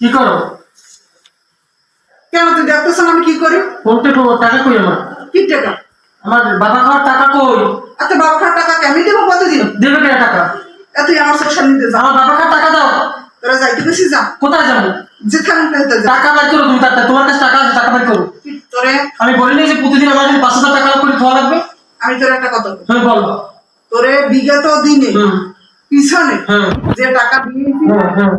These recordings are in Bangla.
কি করো? কেন তুই দেখতেছ আমি কি করি? কোনটা তো টাকা কই আমার? কি টাকা? আমার বাবা খাওয়ার টাকা কই? এত বাবা খাওয়ার টাকা কেমনি দেবো দেবে কেন টাকা? তুই আমার সংসার নিতে যা। আমার বাবা খাওয়ার টাকা দাও। তোরা যাইতে বেশি যা। কোথায় যাব? যেখানে টাকা বের করো তুমি তার- তোমার কাছে টাকা আছে টাকা বের করো। তোরে? আমি বলিনি যে প্রতিদিন আমার পাঁচ হাজার টাকা করে খাওয়া লাগবে? আমি তোর একটা কথা বলি। তোরে বিগত দিনে পিছনে যে টাকা দিয়েছি হুম হুম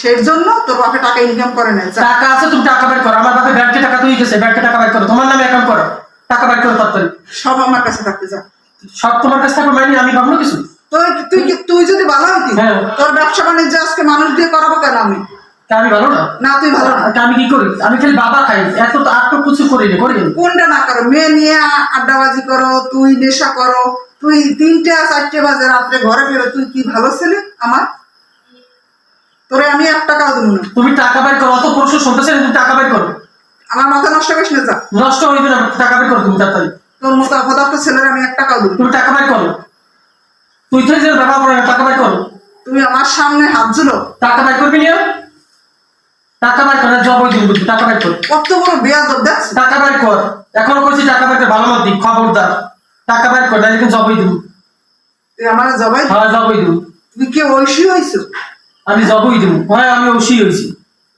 সেই জন্য তোর বাপে টাকা ইনকাম করে না টাকা আছে তুমি টাকা বের করো। আমার বাবা ব্যাংকে টাকা তুই গেছে ব্যাংকে টাকা বের করো। তোমার নামে অ্যাকাউন্ট করো। টাকা বের করো তাড়াতাড়ি। সব আমার কাছে থাকতে যা। সব তোমার কাছে থাকবে মানে আমি ভাবলো কিছু? তুই তুই তুই যদি ভালো হতি হ্যাঁ। তোর ব্যবসা বাণিজ্য আজকে মানুষ দিয়ে করাবো কেন আমি? আমি ভালো না। না তুই ভালো না। আমি কি করি? আমি খালি বাবা খাই। এত তো আর তো কিছু করি না করি কোনটা না করো? মেয়ে নিয়ে আড্ডাবাজি করো তুই নেশা করো তুই তিনটে চারটে বাজে রাত্রে ঘরে ফেরো তুই কি ভালো ছেলে আমার তোরে আমি এক টাকাও দেবো না তুমি টাকা বের করো অত প্রশ্ন শুনতেছে না, তুমি টাকা বের করো আমার মাথা নষ্ট করিস না যা নষ্ট হইবে না টাকা বের করো তুমি তাড়াতাড়ি তোর মতো অপদার্থ ছেলের আমি এক টাকাও দেবো তুমি টাকা বের করো তুই তো যে ব্যবহার করে টাকা বের করো তুমি আমার সামনে হাত ঝুলো টাকা বের করবি না টাকা বের করে জব হয়ে দিবি টাকা বের কর কত বড় বেয়াদব দেখছ টাকা বের কর এখনও কইছি টাকা বের কর ভালো মত খবরদার টাকা বের কর ডাইরেক্ট জব হয়ে দিবি তুই আমার জবাই হ্যাঁ জব হয়ে দিবি তুই কি ঐশী হইছো আমি জব দিব হ্যাঁ আমি ওসি হয়েছি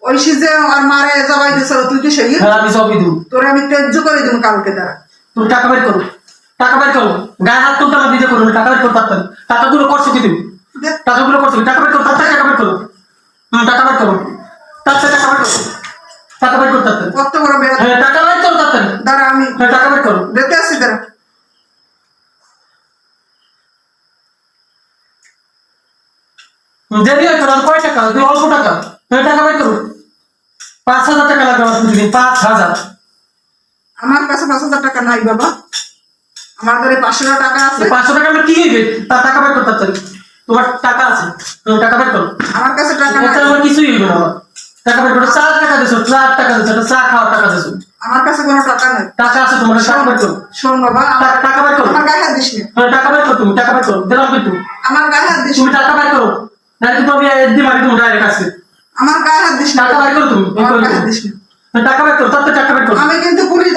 ঐশী যে আর মারে জবাই দিছ তুই কি সেই হ্যাঁ আমি জব হয়ে দিবি তোরে আমি তেজ্য করে দেবো কালকে তারা তুমি টাকা বের করো টাকা বের করো গায়ে হাত তুলতে আমার দিতে করো টাকা বের করো তাড়াতাড়ি টাকাগুলো করছ কি তুমি টাকাগুলো করছ? টাকা বের করো তাড়াতাড়ি টাকা বের করো টাকা বের করো তাড়াতাড়ি টাকা বের করো টাকা বের করো তাড়াতাড়ি কত বড় হ্যাঁ টাকা বের করো তাড়াতাড়ি দাঁড়া আমি হ্যাঁ টাকা বের করো দেখতে আসছি দাঁড়া হুম, দেরি হয় তোর কয় টাকা? তুই অল্প টাকা হ্যাঁ টাকা বের করো পাঁচ হাজার টাকা লাগবে আমার প্রতিদিন পাঁচ হাজার। আমার কাছে পাঁচ হাজার টাকা নাই বাবা। আমার ঘরে পাঁচশো টাকা আছে। পাঁচশো টাকা আমার কি হইবে? তার টাকা বের করতে তাড়াতাড়ি তোমার টাকা আছে তুমি টাকা বের করো। আমার কাছে টাকা নাই। আমার কিছুই হইবে না টাকা বের করো। চার টাকা দিছো চার টাকা দিছো এটা চা খাওয়ার টাকা দিছো। আমার কাছে কোনো টাকা নাই। টাকা আছে তোমার টাকা বের করো। শোন বাবা আমার টাকা- বের করো। আমার গায়ে হাত দিস না। হ্যাঁ, টাকা বের করো তুমি টাকা বের করো। দিলাম কিন্তু আমার গায়ে হাত দিস তুমি টাকা বের করো। নাহলে কিন্তু একদিন মারি তুমি ডাইরেক্ট আছে। আমার গায়ে হাত দিস না। টাকা বের করো তুমি আমার গায়ে হাত দিস না। হ্যাঁ, টাকা বের করো তাতে টাকা বের করো। আমি কিন্তু পুলিশ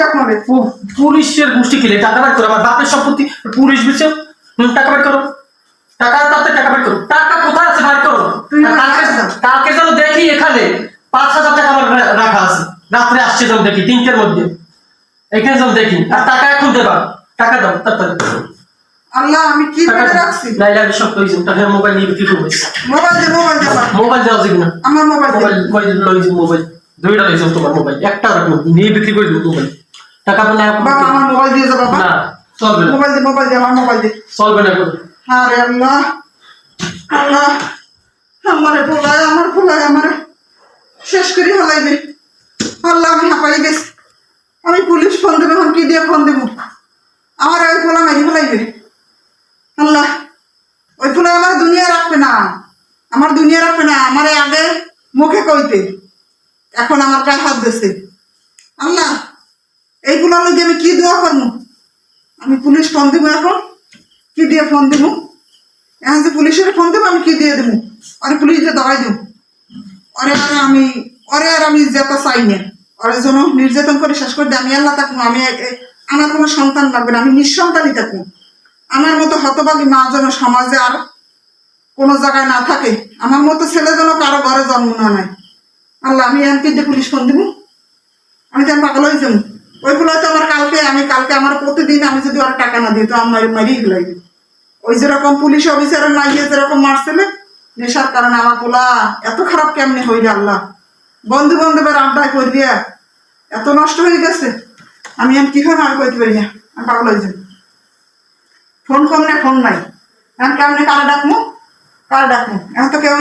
পুলিশের গোষ্ঠী খেলে টাকা বের করো আমার বাপের সম্পত্তি পুলিশ টাকা বের করো। টাকা তাতে টাকা বের করো। টাকা কোথায় আছে বের করো? কালকে যা। যেন দেখি এখানে পাঁচ হাজার টাকা আমার রাখা আছে। রাত্রে আসছে যেন দেখি তিনটের মধ্যে। এখানে যেন দেখি। আর টাকা এখন দেবা। টাকা দাও তাড়াতাড়ি। আল্লাহ আমি কি করে দাও রাখছি? আমি সব টাকা মোবাইল নিয়ে বিক্রি করব। মোবাইল দে মোবাইল দে মোবাইল যাবে না। আমার মোবাইল মোবাইল মোবাইল লইছি মোবাইল দুইটা লইছি তোমার মোবাইল একটা রাখব নিয়ে বিক্রি করে দেবো মোবাইল টাকা পেলে বাবা আমার মোবাইল দিয়ে যা বাবা? না চলবে না। মোবাইল দে মোবাইল দে আমার মোবাইল দে। চলবে না কোনো। আরে আল্লাহ আল্লাহ আমারে ভোলায় আমার ভোলায় আমারে শেষ করে হলাইবে আল্লাহ আমি হাঁপাই গেছি। আমি পুলিশ ফোন দেবে এখন কি দিয়ে ফোন দেবো আমার ওই ফোলা মারি ফেলাইবে আল্লাহ ওই ফোলা আমার দুনিয়া রাখবে না আমার দুনিয়া রাখবে না আমার আগে মুখে কইতে। এখন আমার গায়ে হাত দিছে। আল্লাহ এইগুলো লোক আমি কি দোয়া করব আমি পুলিশ ফোন দেবো এখন? কি দিয়ে ফোন দেবো এখন যে পুলিশের ফোন দেবো, আমি কি দিয়ে দেবো আরে পুলিশ দিয়ে দাঁড়াই দেবো আরে আরে আমি, আরে আর আমি যেতে চাই না। ওরে জন্য নির্যাতন করে শেষ করে আমি আল্লাহ থাকব আমি আমার কোনো সন্তান লাগবে না, আমি নিঃসন্তানই থাকব আমার মতো হতভাগী মা যেন সমাজে আর কোনো জায়গায় না থাকে। আমার মতো ছেলে যেন কারও ঘরে জন্ম না নেয়। আল্লাহ, আমি এখন কি দিয়ে পুলিশ ফোন দেবো। আমি তো পাগল হয়ে যাব। ওইগুলো তো আমার কালকে, আমি কালকে আমার প্রতিদিন আমি যদি ওর টাকা না দিই, তো আমার মারিয়ে গেলাই ওই যেরকম পুলিশ অফিসারের না গিয়ে যেরকম মারছিলে নেশার কারণে আমার পোলা এত খারাপ কেমনি হইলে আল্লাহ। বন্ধু বান্ধবের আড্ডায় দিয়া এত নষ্ট হয়ে গেছে। আমি আমি কি হয় আমি কইতে পারি আমি পাগল হয়ে যাব। ফোন কম না, ফোন নাই। এখন কেমনে কারে ডাকমু? কারে ডাকমু এখন তো কেউ